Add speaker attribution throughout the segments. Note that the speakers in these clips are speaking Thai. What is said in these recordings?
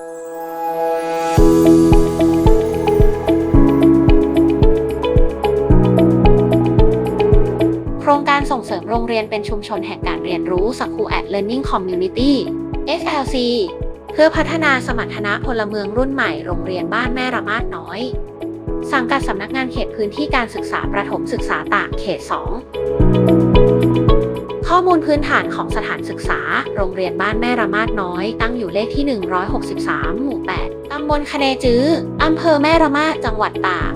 Speaker 1: โครงการส่งเสริมโรงเรียนเป็นชุมชนแห่งการเรียนรู้ School at Learning Community SLC เพื่อพัฒนาสมรรถนะพลเมืองรุ่นใหม่โรงเรียนบ้านแม่ระมาดน้อย สังกัดสำนักงานเขตพื้นที่การศึกษาประถมศึกษาตากเขต 2 ข้อมูลพื้นฐานของสถานศึกษา โรงเรียนบ้านแม่ระมาดน้อย ตั้งอยู่เลขที่ 163 หมู่ 8 ตำบลคะเนจื้อ อำเภอแม่ระมาด จังหวัดตาก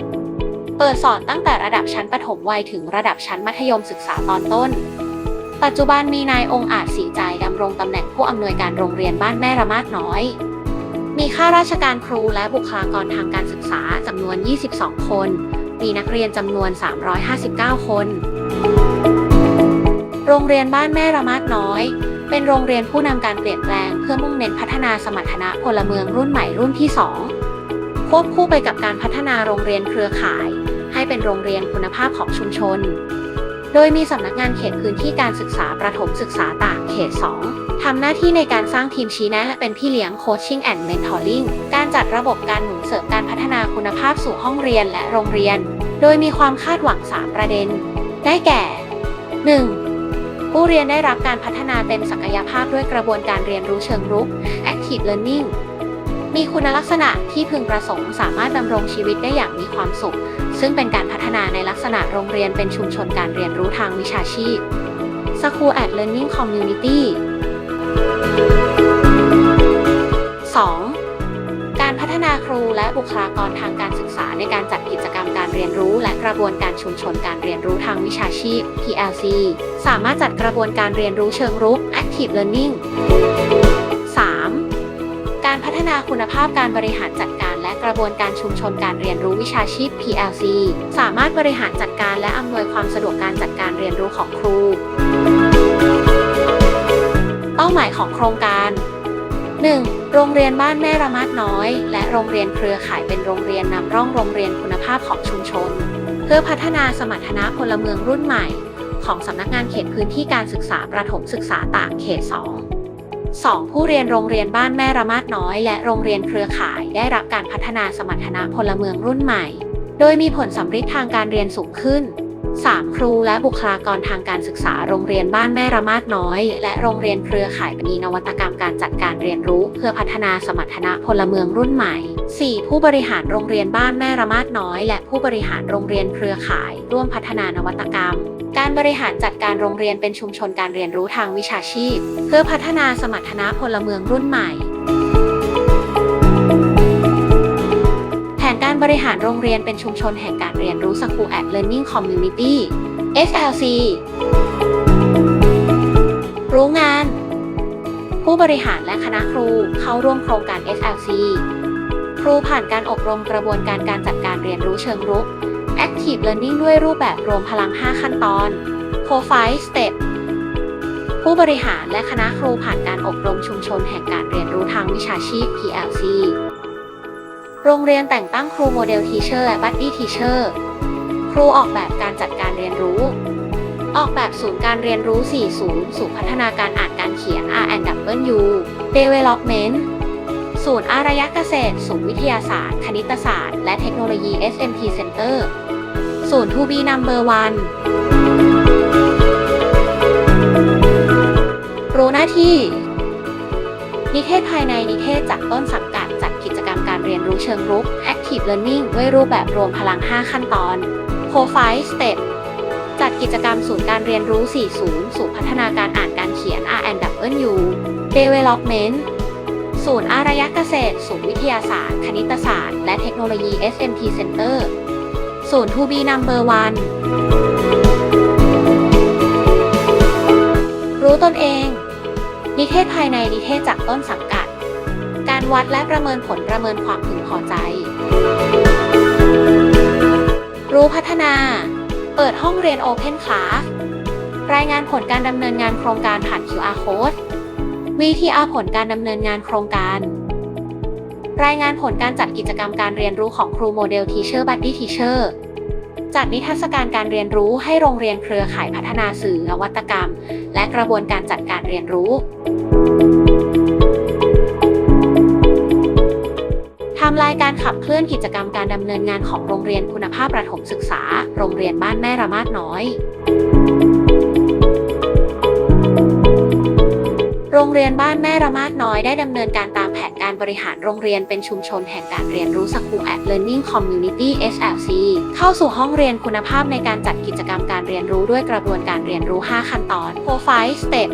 Speaker 1: เปิดสอนตั้งแต่ระดับชั้นประถมวัยถึงระดับชั้นมัธยมศึกษาตอนต้น ปัจจุบันมีนายองค์อาจศรีใจดำรงตำแหน่งผู้อำนวยการโรงเรียนบ้านแม่ระมาดน้อย มีข้าราชการครูและบุคลากรทางการศึกษาจำนวน 22 คน มีนักเรียนจำนวน 359 คน โรงเรียนบ้านแม่ระมาดน้อย เป็นโรงเรียนผู้นำการเปลี่ยนแปลง เพื่อมุ่งเน้นพัฒนาสมรรถนะพลเมืองรุ่นใหม่รุ่นที่ 2 ควบคู่ไปกับการพัฒนาโรงเรียนเครือข่าย ให้เป็นโรงเรียนคุณภาพของชุมชน โดยมีสำนักงานเขตพื้นที่การศึกษาประถมศึกษาตากเขต 2ทำหน้าที่ในการสร้างทีมชี้แนะและเป็นพี่เลี้ยงโคชชิ่งแอนด์เมนทอร์ลิงการจัดระบบการหนุนเสริมการพัฒนาคุณภาพสู่ห้องเรียนและโรงเรียน โดยมีความคาดหวัง 3 ประเด็น ได้แก่ 1. ผู้เรียนได้รับการพัฒนาเต็มศักยภาพด้วยกระบวนการเรียนรู้เชิงรุก Active Learning มีคุณลักษณะที่พึงประสงค์สามารถดำรงชีวิตได้อย่างมีความสุข ซึ่งเป็นการพัฒนาในลักษณะโรงเรียนเป็นชุมชนการเรียนรู้ทางวิชาชีพ School at Learning Community บุคลากรทางการศึกษาในการจัดกิจกรรมการเรียนรู้ และกระบวนการชุมชนการเรียนรู้ทางวิชาชีพ PLC สามารถจัดกระบวนการเรียนรู้เชิงรุก Active Learning 3. การพัฒนาคุณภาพการบริหารจัดการและกระบวนการชุมชนการเรียนรู้วิชาชีพ PLC สามารถบริหารจัดการและอำนวยความสะดวกการจัดการเรียนรู้ของครู เป้าหมายของโครงการ 1. โรงเรียนบ้านแม่ระมาดน้อย และโรงเรียนเครือข่ายเป็นโรงเรียนนำร่องโรงเรียนคุณภาพของชุมชน เพื่อพัฒนาสมรรถนะพลเมืองรุ่นใหม่ ของสำนักงานเขตพื้นที่การศึกษาประถมศึกษาตากเขต 2 2. ผู้เรียนโรงเรียนบ้านแม่ระมาดน้อย และโรงเรียนเครือข่ายได้รับการพัฒนาสมรรถนะพลเมืองรุ่นใหม่ โดยมีผลสำฤทธิ์ทางการเรียนสูงขึ้น 3. ครูและบุคลากรทางการศึกษาโรงเรียนบ้านแม่ระมาดน้อย และโรงเรียนเครือข่ายมีนวัตกรรมการจัดการเรียนรู้ เพื่อพัฒนาสมรรถนะพลเมืองรุ่นใหม่ 4. ผู้บริหารโรงเรียนบ้านแม่ระมาดน้อย และผู้บริหารโรงเรียนเครือข่าย ร่วมพัฒนานวัตกรรม การบริหารจัดการโรงเรียนเป็นชุมชนการเรียนรู้ทางวิชาชีพ เพื่อพัฒนาสมรรถนะพลเมืองรุ่นใหม่ การบริหารโรงเรียนเป็นชุมชนแห่งการเรียนรู้ School at Learning Community SLC รู้งาน ผู้บริหารและคณะครูเข้าร่วมโครงการ SLC ครูผ่านการอบรมกระบวนการการจัดการเรียนรู้เชิงรุก Active Learning ด้วยรูปแบบรวมพลัง 5 ขั้นตอน Profile Step ผู้บริหารและคณะครูผ่านการอบรมชุมชนแห่งการเรียนรู้ทางวิชาชีพ PLC โรงเรียนแต่งตั้งครูโมเดลทีเชอร์และบัดดี้ทีเชอร์ ครูออกแบบการจัดการเรียนรู้ ออกแบบศูนย์การเรียนรู้4ศูนย์ศูนย์พัฒนาการอ่านการเขียน R&W Development ศูนย์อารยะเกษตร ศูนย์วิทยาศาสตร์ คณิตศาสตร์ และเทคโนโลยี SMT Center ศูนย์ 2B Number 1รู้หน้าที่ นิเทศภายในนิเทศจากต้นสังกัด เรียนรู้เชิงรุก Active Learning ด้วยรูปแบบรวมพลัง 5 ขั้นตอน Profile Step จัดกิจกรรมศูนย์การเรียนรู้4ศูนย์ศูนย์พัฒนาการอ่านการเขียน R&W Development ศูนย์อารยะเกษตร ศูนย์วิทยาศาสตร์ คณิตศาสตร์ และเทคโนโลยี SMT Center ศูนย์ 2B Number 1รู้ตนเอง นิเทศภายในนิเทศจากต้นสังกัด การวัดและประเมินผลประเมินความพึงพอใจ รู้พัฒนา เปิดห้องเรียน Open Class รายงานผลการดำเนินงานโครงการผ่าน QR Code VTR ผลการดำเนินงานโครงการ รายงานผลการจัดกิจกรรมการเรียนรู้ของครูโมเดล Teacher Buddy Teacher จัดนิทรรศการการเรียนรู้ให้โรงเรียนเครือข่ายพัฒนาสื่อนวัตกรรม และกระบวนการจัดการเรียนรู้ำลายการขับเคลื่อนกิจกรรมการดำเนินงานของโรงเรียนคุณภาพประถมศึกษา โรงเรียนบ้านแม่ระมาดน้อย โรงเรียนบ้านแม่ระมาดน้อยได้ดำเนินการตามแผนการบริหารโรงเรียนเป็นชุมชนแห่งการเรียนรู้ School at Learning Community SLC เข้าสู่ห้องเรียนคุณภาพในการจัดกิจกรรมการเรียนรู้ด้วยกระบวนการเรียนรู้ 5 ขั้นตอน4 5 Step